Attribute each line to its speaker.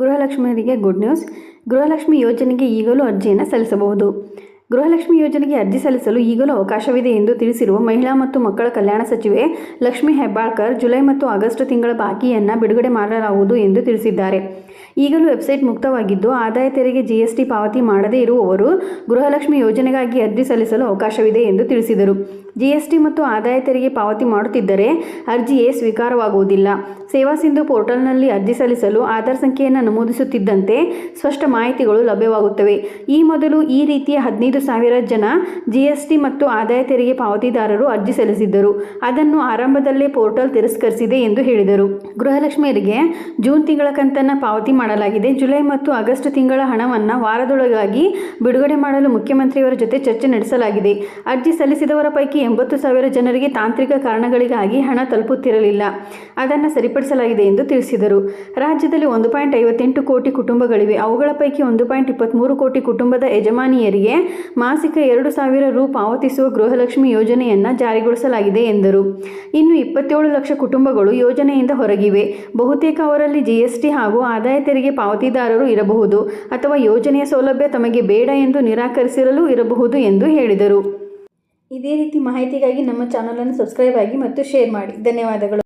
Speaker 1: ಗೃಹಲಕ್ಷ್ಮಿಯರಿಗೆ good news Gruhalakshmi ಯೋಜನೆಗೆ ಈಗಲೂ ಅರ್ಜಿಯನ್ನು ಸಲ್ಲಿಸಬಹುದು. ಗೃಹಲಕ್ಷ್ಮಿ ಯೋಜನೆಗೆ ಅರ್ಜಿ ಸಲ್ಲಿಸಲು ಈಗಲೂ ಅವಕಾಶವಿದೆ ಎಂದು ತಿಳಿಸಿರುವ ಮಹಿಳಾ ಮತ್ತು ಮಕ್ಕಳ ಕಲ್ಯಾಣ ಸಚಿವೆ ಲಕ್ಷ್ಮಿ ಹೆಬ್ಬಾಳ್ಕರ್, ಜುಲೈ ಮತ್ತು ಆಗಸ್ಟ್ ತಿಂಗಳ ಬಾಕಿಯನ್ನು ಬಿಡುಗಡೆ ಮಾಡಲಾಗುವುದು ಎಂದು ತಿಳಿಸಿದ್ದಾರೆ. ಈಗಲೂ ವೆಬ್ಸೈಟ್ ಮುಕ್ತವಾಗಿದ್ದು, ಆದಾಯ ತೆರಿಗೆ ಜಿಎಸ್ಟಿ ಪಾವತಿ ಮಾಡದೇ ಇರುವವರು ಗೃಹಲಕ್ಷ್ಮಿ ಯೋಜನೆಗಾಗಿ ಅರ್ಜಿ ಸಲ್ಲಿಸಲು ಅವಕಾಶವಿದೆ ಎಂದು ತಿಳಿಸಿದರು. ಜಿಎಸ್ಟಿ ಮತ್ತು ಆದಾಯ ತೆರಿಗೆ ಪಾವತಿ ಮಾಡುತ್ತಿದ್ದರೆ ಅರ್ಜಿಯೇ ಸ್ವೀಕಾರವಾಗುವುದಿಲ್ಲ. ಸೇವಾ ಸಿಂಧು ಪೋರ್ಟಲ್ನಲ್ಲಿ ಅರ್ಜಿ ಸಲ್ಲಿಸಲು ಆಧಾರ್ ಸಂಖ್ಯೆಯನ್ನು ನಮೂದಿಸುತ್ತಿದ್ದಂತೆ ಸ್ಪಷ್ಟ ಮಾಹಿತಿಗಳು ಲಭ್ಯವಾಗುತ್ತವೆ. ಈ ಮೊದಲು ಈ ರೀತಿಯ ಹದಿನೈದು ಸಾವಿರ ಜನ ಜಿಎಸ್ಟಿ ಮತ್ತು ಆದಾಯ ತೆರಿಗೆ ಪಾವತಿದಾರರು ಅರ್ಜಿ ಸಲ್ಲಿಸಿದ್ದರು. ಅದನ್ನು ಆರಂಭದಲ್ಲೇ ಪೋರ್ಟಲ್ ತಿರಸ್ಕರಿಸಿದೆ ಎಂದು ಹೇಳಿದರು. ಗೃಹಲಕ್ಷ್ಮಿಯರಿಗೆ ಜೂನ್ ತಿಂಗಳ ಕಂತನ್ನು ಪಾವತಿ ಮಾಡಲಾಗಿದೆ. ಜುಲೈ ಮತ್ತು ಆಗಸ್ಟ್ ತಿಂಗಳ ಹಣವನ್ನು ವಾರದೊಳಗಾಗಿ ಬಿಡುಗಡೆ ಮಾಡಲು ಮುಖ್ಯಮಂತ್ರಿಯವರ ಜೊತೆ ಚರ್ಚೆ ನಡೆಸಲಾಗಿದೆ. ಅರ್ಜಿ ಸಲ್ಲಿಸಿದವರ ಪೈಕಿ ಎಂಬತ್ತು ಸಾವಿರ ಜನರಿಗೆ ತಾಂತ್ರಿಕ ಕಾರಣಗಳಿಗಾಗಿ ಹಣ ತಲುಪುತ್ತಿರಲಿಲ್ಲ. ಅದನ್ನು ಸರಿಪಡಿಸಲಾಗಿದೆ ಎಂದು ತಿಳಿಸಿದರು. ರಾಜ್ಯದಲ್ಲಿ ಒಂದು ಪಾಯಿಂಟ್ ಐವತ್ತೆಂಟು ಕೋಟಿ ಕುಟುಂಬಗಳಿವೆ. ಅವುಗಳ ಪೈಕಿ ಒಂದು ಪಾಯಿಂಟ್ ಇಪ್ಪತ್ತ್ಮೂರು ಕೋಟಿ ಕುಟುಂಬದ ಯಜಮಾನಿಯರಿಗೆ ಮಾಸಿಕ ಎರಡು ಸಾವಿರ ರು ಪಾವತಿಸುವ ಗೃಹಲಕ್ಷ್ಮಿ ಯೋಜನೆಯನ್ನು ಜಾರಿಗೊಳಿಸಲಾಗಿದೆ ಎಂದರು. ಇನ್ನು ಇಪ್ಪತ್ತೇಳು ಲಕ್ಷ ಕುಟುಂಬಗಳು ಯೋಜನೆಯಿಂದ ಹೊರಗಿವೆ. ಬಹುತೇಕ ಅವರಲ್ಲಿ ಜಿಎಸ್ಟಿ ಹಾಗೂ ಆದಾಯ ತೆರಿಗೆ ಪಾವತಿದಾರರು ಇರಬಹುದು ಅಥವಾ ಯೋಜನೆಯ ಸೌಲಭ್ಯ ತಮಗೆ ಬೇಡ ಎಂದು ನಿರಾಕರಿಸಿರಲು ಇರಬಹುದು ಎಂದು ಹೇಳಿದರು. ಇದೇ ರೀತಿ ಮಾಹಿತಿಗಾಗಿ ನಮ್ಮ ಚಾನಲನ್ನು ಸಬ್ಸ್ಕ್ರೈಬ್ ಆಗಿ ಮತ್ತು ಶೇರ್ ಮಾಡಿ. ಧನ್ಯವಾದಗಳು.